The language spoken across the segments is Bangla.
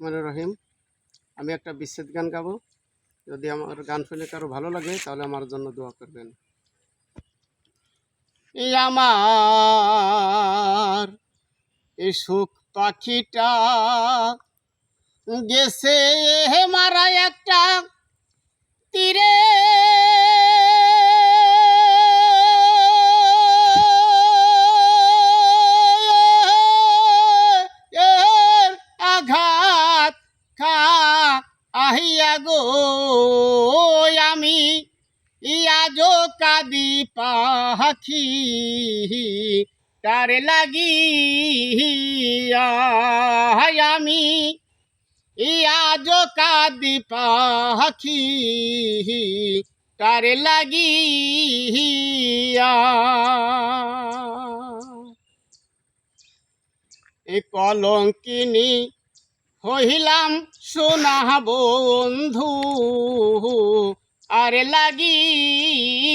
রহমানুর রহিম। আমি একটা বিচ্ছেদ গান গাবো। যদি আমার গান শুনে কারও ভালো লাগে, তাহলে আমার জন্য দোয়া করবেন। আমার এই সুখ পাখিটা গেছে মারা একটা তীরে। আহিয়া গো, আমি ইয়াজো কাদি পাখি, তার লাগি আমি ইয়াজো কাদি পাখি, তার লাগি এ কলঙ্কিনী হইলাম সোনা বন্ধু, আরে লাগিয়া,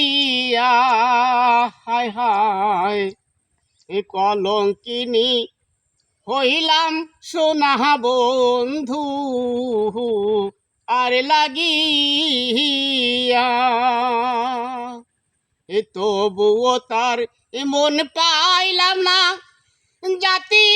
হায় হায় কলঙ্কিনী। হইলাম সোনা বন্ধু, আরে এ তবুও তার মন পাইলাম না, জাতি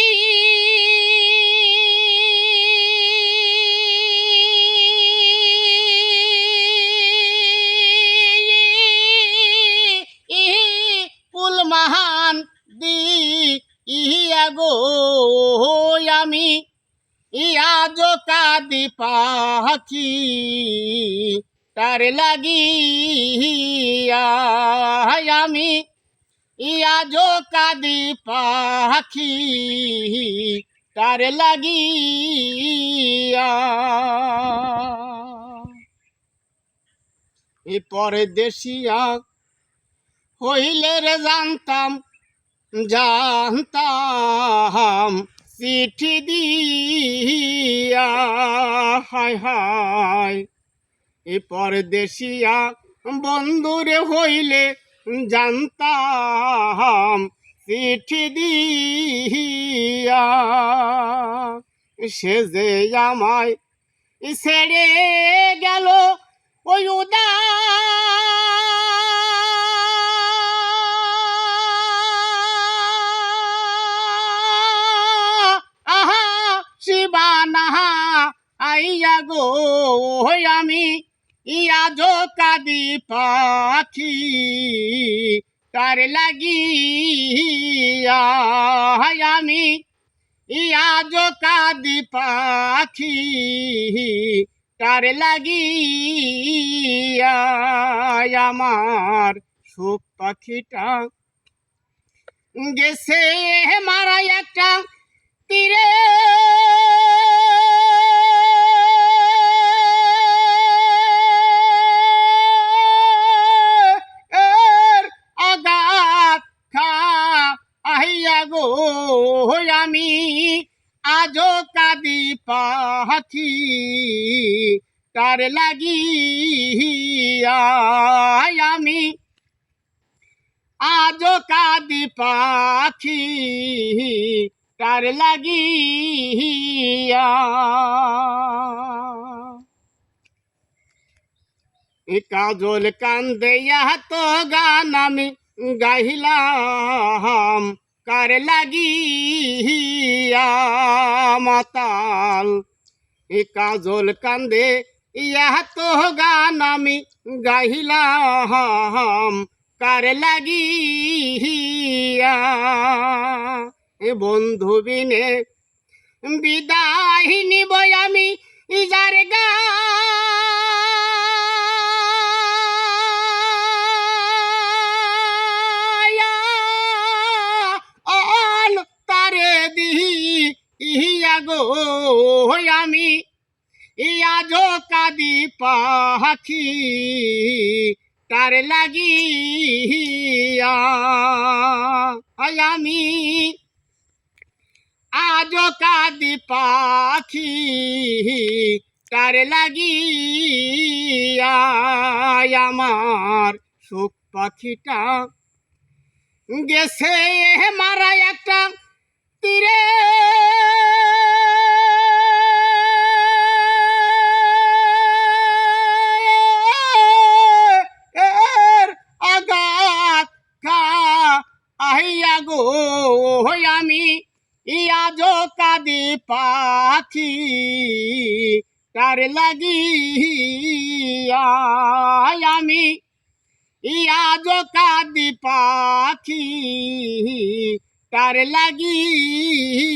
ইয়া জো কাদি পাখি তার লাগি আমি। ইয়া জো কাদি পাখি তার লাগি এ পরে দেশিয়া হইলে রে জানতাম জানতাম চিঠি দিয়া, হায় হায়। এ পরদেশিয়া বন্ধুরে হইলে জানতাম চিঠি দিয়া। সে যে আমায় ছেড়ে গেল ওই উদা গো আমি ইয়া জো কাদি পাখি। তার লাগি আমি ইয়া জো কাদি পাখি। তার লাগি আমার সুখ পাখিটা। গেছে মারা একটা তীরে আজো কাদি পাখি তার লাগি আমি। আজো কাদি পাখি, তার লাগি কাজল কান্দে তো গান আমি গাইলাম। কার লাগি মাতাল? এ কাজল কান্দে ইয়া তো গান আমি গাইলাম কার লাগি এ বন্ধু বিনে বিদায় নিব আমি, যার গান গো আমি ইয়া জো কাদি পাখি, তার লাগি আমি আজ কাদি পাখি, তার লাগি আমার সুখ পাখিটা গেছে মারা একটা তীরে। ইয়াজ কাদি পাখি তার লাগি আমি। ইয়াজ কাদি পাখি তার লাগিয়া